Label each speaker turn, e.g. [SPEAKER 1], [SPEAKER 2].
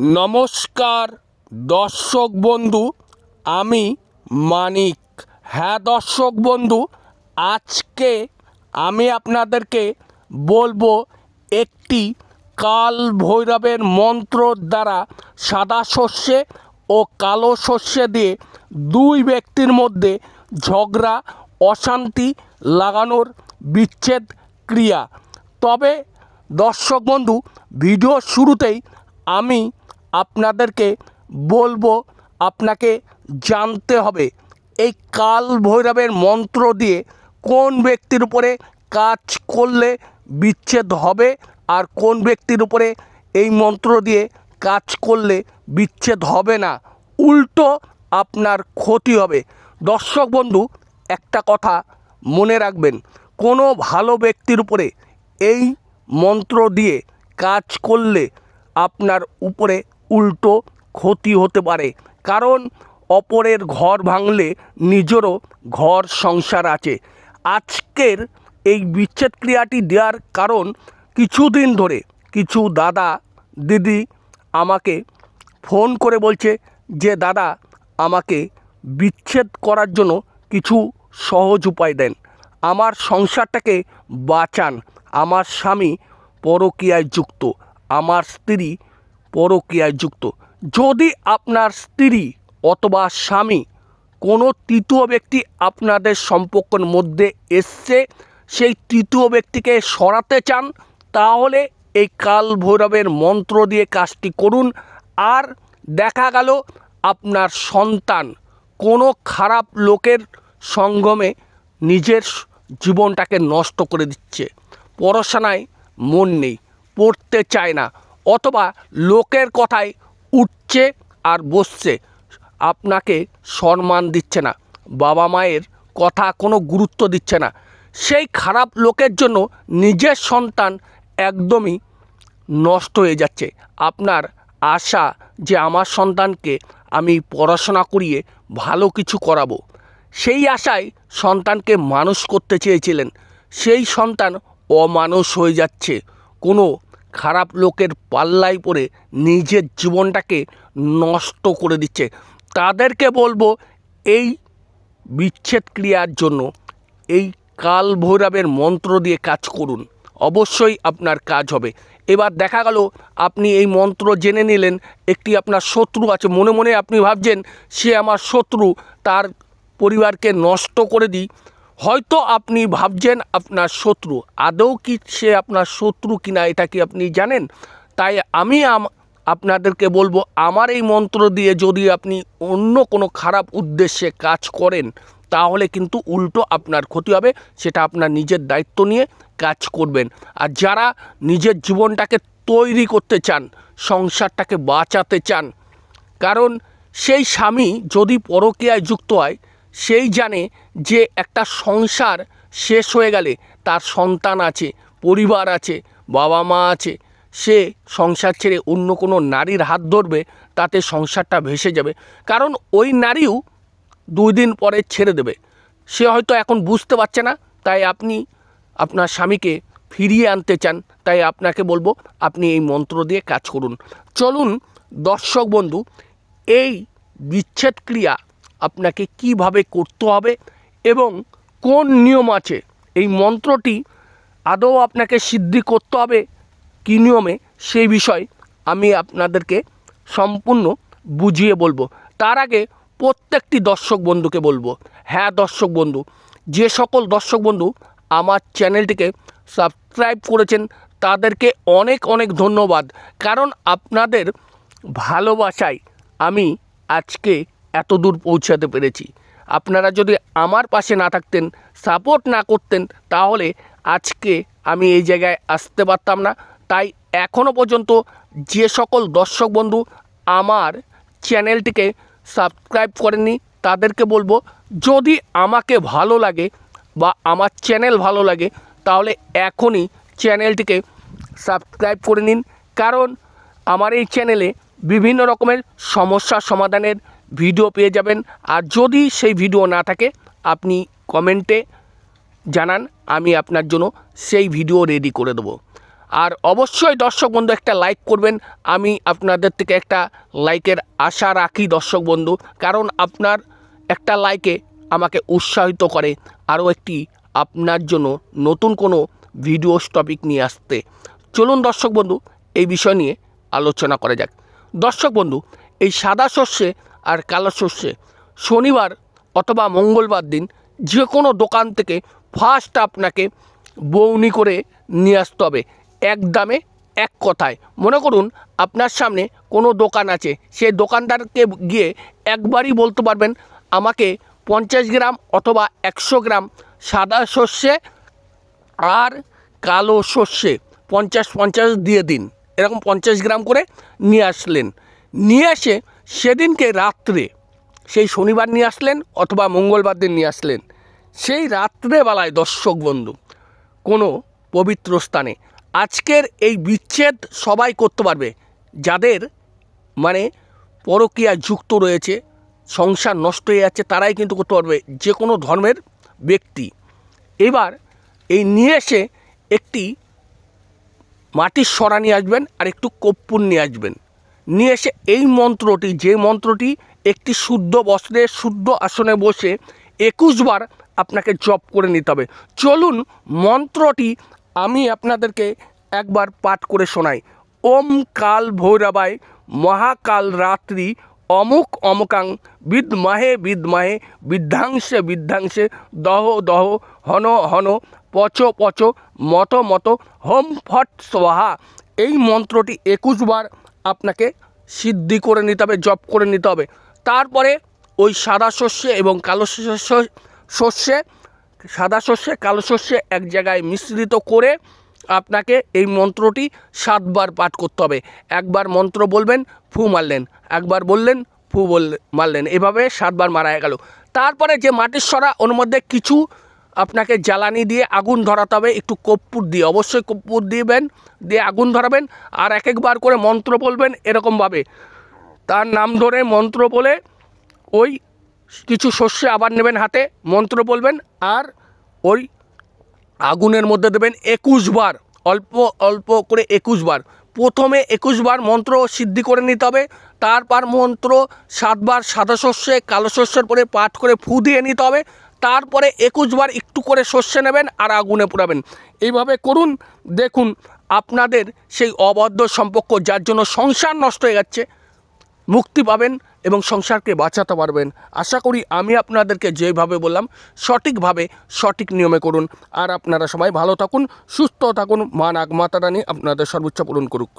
[SPEAKER 1] নমস্কার, দর্শক বন্ধু, আমি মানিক। হ্যাঁ দর্শক বন্ধু, আজকে আমি আপনাদেরকে বলব একটি কাল ভৈরবের মন্ত্রর দ্বারা সাদা শস্যে ও কালো শস্যে দিয়ে দুই ব্যক্তির মধ্যে ঝগড়া, অশান্তি লাগানোর বিচ্ছেদ ক্রিয়া। তবে দর্শক বন্ধু, ভিডিও শুরুতেই আমি আপনাদেরকে বলব, আপনাকে জানতে হবে এই কাল ভৈরবের মন্ত্র দিয়ে কোন ব্যক্তির উপরে কাজ করলে বিচ্ছেদ হবে আর কোন ব্যক্তির উপরে এই মন্ত্র দিয়ে কাজ করলে বিচ্ছেদ হবে না। উল্টো আপনার ক্ষতি হবে। দর্শক বন্ধু, একটা কথা মনে রাখবেন, কোনো ভালো ব্যক্তির উপরে এই মন্ত্র দিয়ে কাজ করলে আপনার উপরে উল্টো ক্ষতি হতে পারে। কারণ অপরের ঘর ভাঙলে নিজেরও ঘর সংসার আছে। আজকের এই বিচ্ছেদ ক্রিয়াটি দেওয়ার কারণ কিছুদিন ধরে কিছু দাদা, দিদি আমাকে ফোন করে বলছে যে, দাদা, আমাকে বিচ্ছেদ করার জন্য কিছু সহজ উপায় দেন। আমার সংসারটাকে বাঁচান। আমার স্বামী পরকীয়ায় যুক্ত। আমার স্ত্রী পরকীয়ায় যুক্ত। যদি আপনার স্ত্রী অথবা স্বামী কোনো তৃতীয় ব্যক্তি আপনাদের সম্পর্কের মধ্যে এসছে, সেই তৃতীয় ব্যক্তিকে সরাতে চান, তাহলে এই কাল ভৈরবের মন্ত্র দিয়ে কাজটি করুন। আর দেখা গেল আপনার সন্তান কোনো খারাপ লোকের সঙ্গমে নিজের জীবনটাকে নষ্ট করে দিচ্ছে। পড়াশোনায় মন নেই, পড়তে চায় না। অথবা লোকের কথায় উঠছে আর বসছে। আপনাকে সম্মান দিচ্ছে না। বাবা মায়ের কথা কোনো গুরুত্ব দিচ্ছে না। সেই খারাপ লোকের জন্য নিজের সন্তান একদমই নষ্ট হয়ে যাচ্ছে। আপনার আশা যে আমার সন্তানকে আমি পড়াশোনা করিয়ে ভালো কিছু করাবো, সেই আশায় সন্তানকে মানুষ করতে চেয়েছিলেন। সেই সন্তান অমানুষ হয়ে যাচ্ছে। কোনো খারাপ লোকের পাল্লায় পড়ে নিজের জীবনটাকে নষ্ট করে দিচ্ছে। তাদেরকে বলব, এই বিচ্ছেদ ক্রিয়ার জন্য এই কাল ভৈরবের মন্ত্র দিয়ে কাজ করুন। অবশ্যই আপনার কাজ হবে। এবার দেখা গেল, আপনি এই মন্ত্র জেনে নিলেন, একটি আপনার শত্রু আছে। মনে মনে আপনি ভাবছেন, সে আমার শত্রু, তার পরিবারকে নষ্ট করে দিই। হয়তো আপনি ভাবছেন আপনার শত্রু। আদৌ কি সে আপনার শত্রু কিনা এটা কি আপনি জানেন? তাই আমি আপনাদেরকে বলব, আমার এই মন্ত্র দিয়ে যদি আপনি অন্য কোনো খারাপ উদ্দেশ্যে কাজ করেন, তাহলে কিন্তু উল্টো আপনার ক্ষতি হবে। সেটা আপনার নিজের দায়িত্ব নিয়ে কাজ করবেন। আর যারা নিজের জীবনটাকে তৈরি করতে চান, সংসারটাকে বাঁচাতে চান, কারণ সেই স্বামী যদি পরকীয়ায় যুক্ত হয় সেই জানে যে একটা সংসার শেষ হয়ে গেলে তার সন্তান আছে, পরিবার আছে, বাবা মা আছে। সে সংসার ছেড়ে অন্য কোনো নারীর হাত ধরবে, তাতে সংসারটা ভেসে যাবে। কারণ ওই নারীও দুই দিন পরে ছেড়ে দেবে। সে হয়তো এখন বুঝতে পারছে না, তাই আপনি আপনার স্বামীকে ফিরিয়ে আনতে চান। তাই আপনাকে বলব, আপনি এই মন্ত্র দিয়ে কাজ করুন। চলুন, দর্শক বন্ধু, এই বিচ্ছেদ ক্রিয়া আপনাকে কীভাবে করতে হবে এবং কোন নিয়ম আছে? এই মন্ত্রটি আদৌ আপনাকে সিদ্ধি করতে হবে? কী নিয়মে? সেই বিষয় আমি আপনাদেরকে সম্পূর্ণ বুঝিয়ে বলব। তার আগে প্রত্যেকটি দর্শক বন্ধুকে বলব হ্যাঁ দর্শক বন্ধু, যে সকল দর্শক বন্ধু আমার চ্যানেলটিকে সাবস্ক্রাইব করেছেন, তাদেরকে অনেক অনেক ধন্যবাদ। কারণ আপনাদের ভালোবাসায় আমি আজকে এত দূর পৌঁছাতে পেরেছি। আপনারা যদি আমার পাশে না থাকতেন সাপোর্ট না করতেন, তাহলে আজকে আমি এই জায়গায় আসতে পারতাম না। তাই এখনও পর্যন্ত যে সকল দর্শক বন্ধু আমার চ্যানেলটিকে সাবস্ক্রাইব করেননি, তাদেরকে বলব, যদি আমাকে ভালো লাগে বা আমার চ্যানেল ভালো লাগে, তাহলে এখনই চ্যানেলটিকে সাবস্ক্রাইব করে নিন। কারণ আমার এই চ্যানেলে বিভিন্ন রকমের সমস্যা সমাধানের ভিডিও পেয়ে যাবেন। আর যদি সেই ভিডিও না থাকে, আপনি কমেন্টে জানান, আমি আপনার জন্য সেই ভিডিও রেডি করে দেবো। আর অবশ্যই দর্শক বন্ধু, একটা লাইক করবেন। আমি আপনাদের থেকে একটা লাইকের আশা রাখি দর্শক বন্ধু, কারণ আপনার একটা লাইকে আমাকে উৎসাহিত করে, আরও একটি আপনার জন্য নতুন কোনো ভিডিওস টপিক নিয়ে আসতে। চলুন দর্শক বন্ধু, এই বিষয় নিয়ে আলোচনা করা যাক। দর্শক বন্ধু, এই সাদা শস্যে আর কালো শস্যে শনিবার অথবা মঙ্গলবার দিন যে কোনো দোকান থেকে ফার্স্ট আপনাকে বৌনি করে নিয়ে আসতে হবে। এক দামে, এক কথায়। মনে করুন, আপনার সামনে কোনো দোকান আছে। সেই দোকানদারকে গিয়ে একবারই বলতে পারবেন, আমাকে পঞ্চাশ গ্রাম অথবা একশো গ্রাম সাদা সর্ষে আর কালো সর্ষে পঞ্চাশ পঞ্চাশ দিয়ে দিন। এরকম পঞ্চাশ গ্রাম করে নিয়ে আসলেন। নিয়ে এসে সেদিনকে রাত্রে সেই শনিবার নিয়ে আসলেন অথবা মঙ্গলবার দিন নিয়ে আসলেন, সেই রাত্রেবেলায় দর্শক বন্ধু, কোনো পবিত্র স্থানে। আজকের এই বিচ্ছেদ সবাই করতে পারবে, যাদের মানে পরকীয়া যুক্ত রয়েছে, সংসার নষ্ট হয়ে যাচ্ছে, তারাই কিন্তু করতে পারবে যে কোনো ধর্মের ব্যক্তি। এবার এই নিয়ে এসে একটি মাটির সরা নিয়ে আসবেন আর একটু কর্পূর নিয়ে আসবেন। নিয়ে এসে এই মন্ত্রটি, যে মন্ত্রটি একটি শুদ্ধ বস্ত্রে, শুদ্ধ আসনে বসে একুশবার আপনাকে জপ করে নিতে হবে। চলুন মন্ত্রটি আমি আপনাদেরকে একবার পাঠ করে শোনাই। ওম কাল ভৈরবায়, মহাকাল রাত্রি, অমুক অমুকাং, বিদ্মাহে বিদ্মাহে বিদ্ধাংশে বিদ্ধাংশে দহ দহ, হন হন, পচ পচ, মত মত, হোম ফট স্বাহা। এই মন্ত্রটি একুশবার আপনাকে সিদ্ধি করে নিতে হবে, জপ করে নিতে হবে। তারপরে ওই সাদা শস্যে এবং কালো শস্য শস্যে সাদা শস্যে কালো শস্যে এক জায়গায় মিশ্রিত করে আপনাকে এই মন্ত্রটি সাতবার পাঠ করতে হবে। একবার মন্ত্র বলবেন, ফু মারলেন। একবার বললেন, ফু বললেন মারলেন। এভাবে সাতবার মারা গেল। তারপরে যে মাটির সরা, ওর মধ্যে কিছু আপনাকে জ্বালানি দিয়ে আগুন ধরাতে হবে। একটু কর্পূর দিয়ে, অবশ্যই কর্পূর দিবেন, দিয়ে আগুন ধরাবেন, আর এক একবার করে মন্ত্র বলবেন এরকমভাবে। তার নাম ধরে মন্ত্র বলে ওই কিছু শস্য আবার নেবেন হাতে, মন্ত্র বলবেন, আর ওই আগুনের মধ্যে দেবেন একুশ বার, অল্প অল্প করে একুশ বার। প্রথমে একুশ বার মন্ত্র সিদ্ধি করে নিতে হবে, তারপর মন্ত্র সাতবার সাদা শস্যে, কালো শস্যের পরে পাঠ করে ফু দিয়ে নিতে হবে তারপরে একুশ বার একটু করে শস্যে নেবেন আর আগুনে পোড়াবেন। এইভাবে করুন, দেখুন আপনাদের সেই অবদ্ধ সম্পর্ক, যার জন্য সংসার নষ্ট হয়ে যাচ্ছে, মুক্তি পাবেন এবং সংসারকে বাঁচাতে পারবেন। আশা করি আমি আপনাদেরকে যেভাবে বললাম, সঠিকভাবে সঠিক নিয়মে করুন। আর আপনারা সবাই ভালো থাকুন, সুস্থ থাকুন, মা নাগ মাতা রানী আপনাদের সর্বোচ্চ পূরণ করুক।